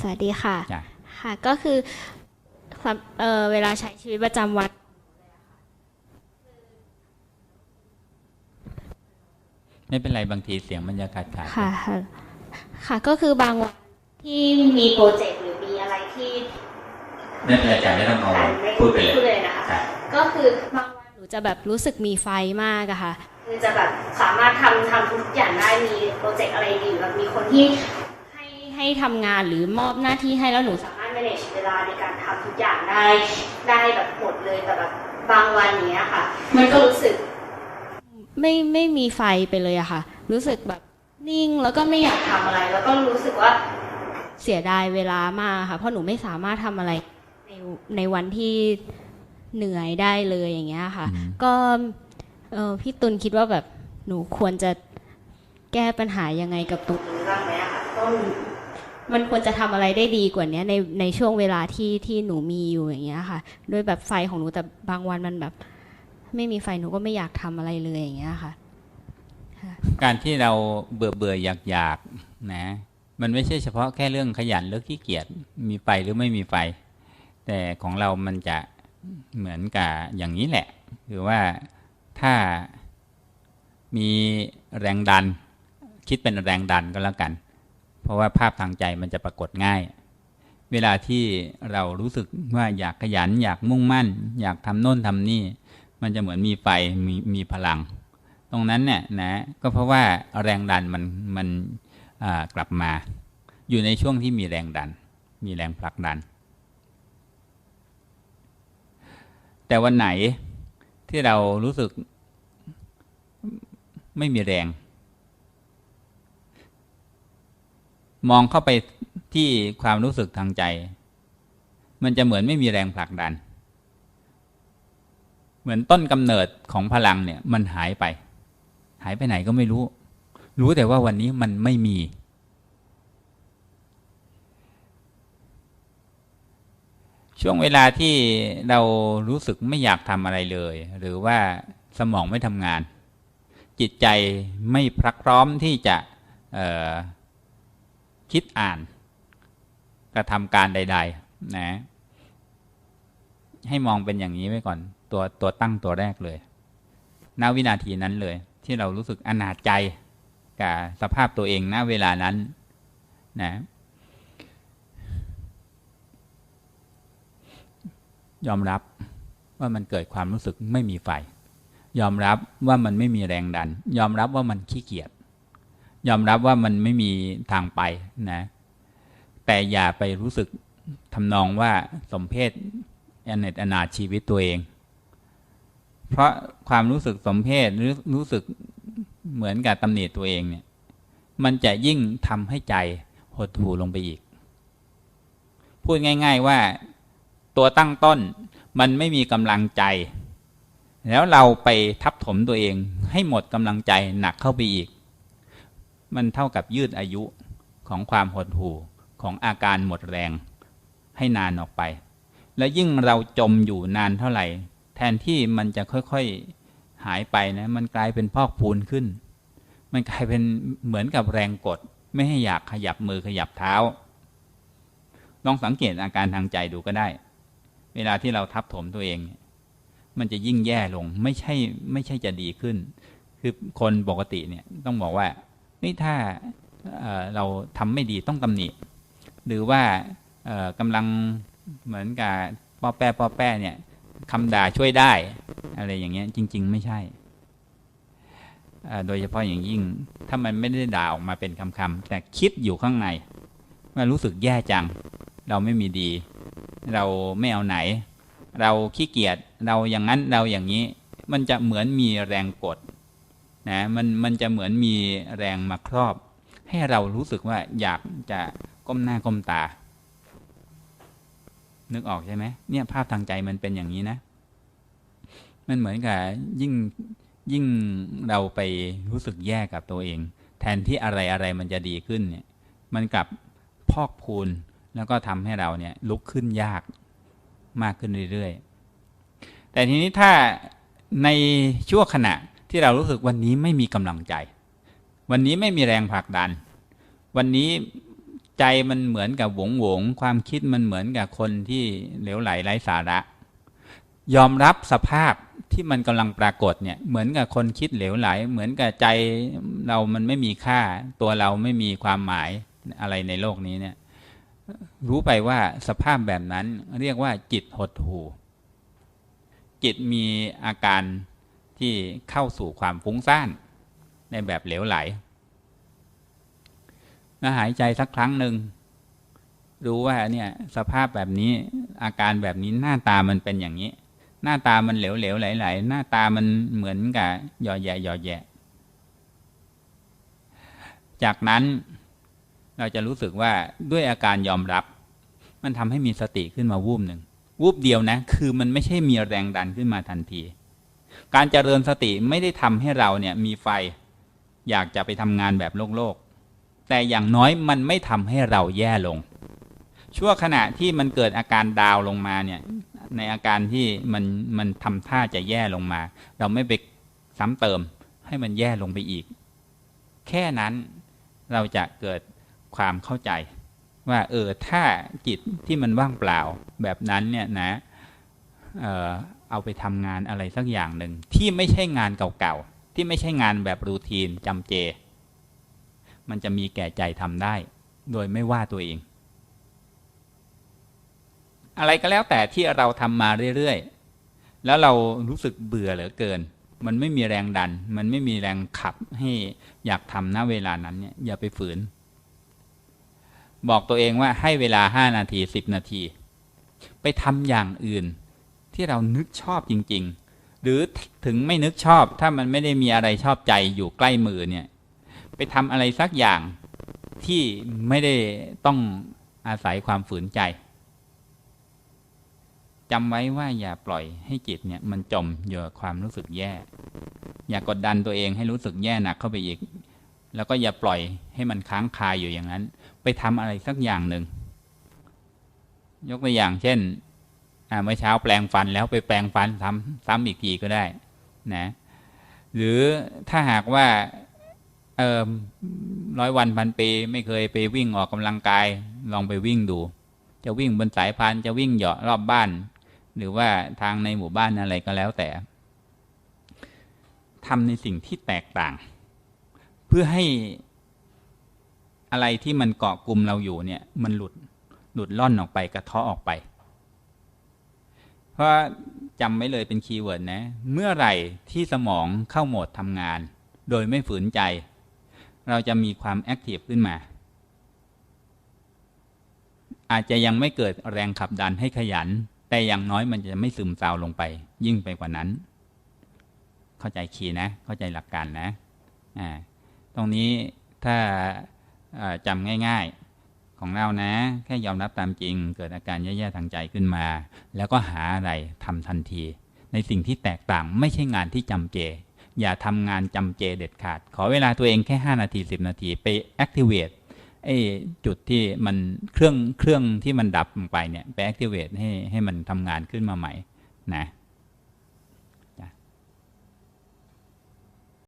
สวัสดีค่ะ จ้ะ ค่ะก็คือความเอ่อเวลาใช้ชีวิตประจำวัน ไม่เป็นไรบางทีเสียงมันจะขาดขาดค่ะค่ะ ค่ะก็คือบางวันที่มีโปรเจกต์หรือมีอะไรที่ไม่เป็นไรจ้ะไม่ต้องเอาไม่พูดไปเลยพูดเลยนะคะครับก็คือบางวันหนูจะแบบรู้สึกมีไฟมากอะค่ะ คือจะแบบสามารถทำทำทุกอย่างได้มีโปรเจกต์อะไรดีแบบมีคนที่ ให้ให้ทำงานหรือมอบหน้าที่ให้แล้วหนูสามารถ manage เวลาในการทำทุกอย่างได้ได้แบบหมดเลยแต่แบบบางวันเนี้ยค่ะ มันก็รู้สึก ไม่ไม่มีไฟไปเลยอะค่ะ รู้สึกแบบนิ่งแล้วก็ไม่อยากทำอะไร แล้วก็รู้สึกว่าเสียดายเวลามากค่ะ เพราะหนูไม่สามารถทำอะไรในในวันที่เหนื่อยได้เลยอย่างเงี้ยค่ะอืมก็เออพี่ตุลคิดว่าแบบหนูควรจะแก้ปัญหายังไงกับตรงนี้บ้างไหมอะค่ะก็ มันควรจะทำอะไรได้ดีกว่านี้ในในช่วงเวลาที่ที่หนูมีอยู่อย่างเงี้ยค่ะ ด้วยแบบไฟของหนูแต่บางวันมันแบบ ไม่มีไฟหนูก็ไม่อยากทำอะไรเลยอย่างเงี้ยค่ะ การที่เราเบื่อเบื่ออยากอยากนะ มันไม่ใช่เฉพาะแค่เรื่องขยันหรือขี้เกียจมีไฟหรือไม่มีไฟ แต่ของเรามันจะเหมือนกับอย่างนี้แหละ คือว่าถ้ามีแรงดัน คิดเป็นแรงดันก็แล้วกัน ราะว่าภาพทางใจมันจะปรากฏง่าย เวลาที่เรารู้สึกว่าอยากขยัน อยากมุ่งมั่น อยากทำโน่นทำนี่ มันจะเหมือนมีไฟมีมีพลัง ตรงนั้นเนี่ยนะก็เพราะว่าแรงดันมันมันกลับมา อยู่ในช่วงที่มีแรงดัน มีแรงผลักดัน แต่วันไหนที่เรารู้สึกไม่มีแรง มองเข้าไปที่ความรู้สึกทางใจ มันจะเหมือนไม่มีแรงผลักดัน เหมือนต้นกำเนิดของพลังเนี่ย มันหายไป หายไปไหนก็ไม่รู้ รู้แต่ว่าวันนี้มันไม่มี ช่วงเวลาที่เรารู้สึกไม่อยากทำอะไรเลย หรือว่าสมองไม่ทำงาน จิตใจไม่พรักพร้อมที่จะ คิดอ่านกระทำการใด ๆ นะ ให้มองเป็นอย่างนี้ไว้ก่อน ตัวตัวตั้งตัวแรกเลยณวินาทีนั้นเลย ที่เรารู้สึกอนาจใจกับสภาพตัวเองณเวลานั้น นะ ยอมรับว่ามันเกิดความรู้สึกไม่มีไฟ ยอมรับว่ามันไม่มีแรงดัน ยอมรับว่ามันขี้เกียจ ยอมรับว่ามันไม่มีทางไปนะ แต่อย่าไปรู้สึกทำนองว่าสมเพศอเนตอนาชีวิตตัวเอง เพราะความรู้สึกสมเพศหรือรู้สึกเหมือนกับตำหนิตัวเองเนี่ย มันจะยิ่งทำให้ใจหดหู่ลงไปอีก พูดง่าย ๆว่าตัวตั้งต้นมันไม่มีกำลังใจ แล้วเราไปทับถมตัวเองให้หมดกำลังใจหนักเข้าไปอีก มันเท่ากับยืดอายุของความหดหู่ของอาการหมดแรงให้นานออกไป และยิ่งเราจมอยู่นานเท่าไหร่ แทนที่มันจะค่อยๆหายไปนะ มันกลายเป็นพอกพูนขึ้น มันกลายเป็นเหมือนกับแรงกด ไม่ให้อยากขยับมือขยับเท้า ลองสังเกตอาการทางใจดูก็ได้ เวลาที่เราทับถมตัวเอง มันจะยิ่งแย่ลงไม่ใช่ไม่ใช่จะดีขึ้น คือคนปกติเนี่ยต้องบอกว่า นี่ถ้าเราทำไม่ดีต้องตำหนิ หรือว่าเอ่อกำลังเหมือนกับป้อแป้ป้อแป้เนี่ยคำด่าช่วยได้ อะไรอย่างเงี้ยจริง ๆ ไม่ใช่ โดยเฉพาะอย่างยิ่ง ถ้ามันไม่ได้ด่าออกมาเป็นคำๆแต่คิดอยู่ข้างในว่ารู้สึกแย่จัง เราไม่มีดี เราไม่เอาไหน เราขี้เกียจเราอย่างนั้นเราอย่างนี้ มันจะเหมือนมีแรงกด นะมันมันจะเหมือนมีแรงมาครอบ ให้เรารู้สึกว่าอยากจะก้มหน้าก้มตา นึกออกใช่ไหมเนี่ยภาพทางใจมันเป็นอย่างนี้นะ มันเหมือนกับยิ่งยิ่งเราไปรู้สึกแย่กับตัวเอง แทนที่อะไรอะไรมันจะดีขึ้นเนี่ย มันกลับพอกพูนแล้วก็ทำให้เราเนี่ยลุกขึ้นยากมากขึ้นเรื่อยๆ แต่ทีนี้ถ้าในชั่วขณะ ที่เรารู้สึกวันนี้ไม่มีกำลังใจ วันนี้ไม่มีแรงผลักดัน วันนี้ใจมันเหมือนกับหวงหวง ความคิดมันเหมือนกับคนที่เหลวไหลไร้สาระ ยอมรับสภาพที่มันกำลังปรากฏเนี่ยเหมือนกับคนคิดเหลวไหล เหมือนกับใจเรามันไม่มีค่า ตัวเราไม่มีความหมายอะไรในโลกนี้เนี่ยรู้ไปว่าสภาพแบบนั้นเรียกว่าจิตหดหู่จิตมีอาการ ที่เข้าสู่ความฟุ้งซ่านในแบบเหลวไหลแล้วหายใจสักครั้งหนึ่งรู้ว่าเนี่ยสภาพแบบนี้อาการแบบนี้หน้าตามันเป็นอย่างนี้ หน้าตามันเหลวๆไหลๆหน้าตามันเหมือนกับหย่อแยะหย่อแยะจากนั้นเราจะรู้สึกว่าด้วยอาการยอมรับ มันทำให้มีสติขึ้นมาวูบหนึ่งวูบเดียวนะ คือมันไม่ใช่มีแรงดันขึ้นมาทันที การเจริญสติไม่ได้ทำให้เราเนี่ยมีไฟ อยากจะไปทำงานแบบโลกโลก แต่อย่างน้อยมันไม่ทำให้เราแย่ลง ชั่วขณะที่มันเกิดอาการดาวลงมาเนี่ยในอาการที่มันมันทำท่าจะแย่ลงมา เราไม่ไปซ้ำเติมให้มันแย่ลงไปอีก แค่นั้นเราจะเกิดความเข้าใจ ว่าเออถ้าจิตที่มันว่างเปล่าแบบนั้นเนี่ยนะ เอาไปทำงานอะไรสักอย่างหนึ่งที่ไม่ใช่งานเก่าๆ ที่ไม่ใช่งานแบบรูทีนจำเจ มันจะมีแก่ใจทำได้ โดยไม่ว่าตัวเอง อะไรก็แล้วแต่ที่เราทำมาเรื่อยๆ แล้วเรารู้สึกเบื่อเหลือเกิน มันไม่มีแรงดัน มันไม่มีแรงขับให้อยากทำณเวลานั้นเนี่ยอย่าไปฝืน บอกตัวเองว่าให้เวลาห้านาทีสิบนาที ไปทำอย่างอื่น ที่เรานึกชอบจริง ๆ หรือถึงไม่นึกชอบถ้ามันไม่ได้มีอะไรชอบใจอยู่ใกล้มือเนี่ย ไปทำอะไรสักอย่างที่ไม่ได้ต้องอาศัยความฝืนใจจำไว้ว่าอย่าปล่อยให้จิตเนี่ยมันจมอยู่กับความรู้สึกแย่ อย่ากดดันตัวเองให้รู้สึกแย่หนักเข้าไปอีก แล้วก็อย่าปล่อยให้มันค้างคาอยู่อย่างนั้น ไปทำอะไรสักอย่างหนึ่ง ยกตัวอย่างเช่น เมื่อเช้าแปลงฟันแล้วไปแปลงฟันซ้ำซ้ำอีกทีก็ได้นะหรือถ้าหากว่าเออร้อยวันพันปีไม่เคยไปวิ่งออกกำลังกายลองไปวิ่งดู จะวิ่งบนสายพานจะวิ่งเหยาะรอบบ้าน หรือว่าทางในหมู่บ้านอะไรก็แล้วแต่ทำในสิ่งที่แตกต่าง เพื่อให้อะไรที่มันเกาะกลุ่มเราอยู่เนี่ย มันหลุดหลุดล่อนออกไปกระเทาะออกไป ราะจำไว้เลยเป็นคีย์เวิร์ดนะ เมื่อไหร่ที่สมองเข้าโหมดทำงาน โดยไม่ฝืนใจ เราจะมีความแอคทีฟขึ้นมา อาจจะยังไม่เกิดแรงขับดันให้ขยัน แต่อย่างน้อยมันจะไม่ซึมซาวลงไป ยิ่งไปกว่านั้น เข้าใจคีย์นะ เข้าใจหลักการนะ อ่า ตรงนี้ถ้าจำง่าย ๆ ของเรานะ แค่ยอมรับตามจริง เกิดอาการแย่ๆทางใจขึ้นมา แล้วก็หาอะไรทำทันที ในสิ่งที่แตกต่างไม่ใช่งานที่จำเจ อย่าทำงานจำเจเด็ดขาด ขอเวลาตัวเองแค่ 5 นาที 10 นาทีไป activate ไอ้จุดที่มันเครื่องเครื่องที่มันดับลงไปเนี่ยไป activate ให้ให้มันทำงานขึ้นมาใหม่นะ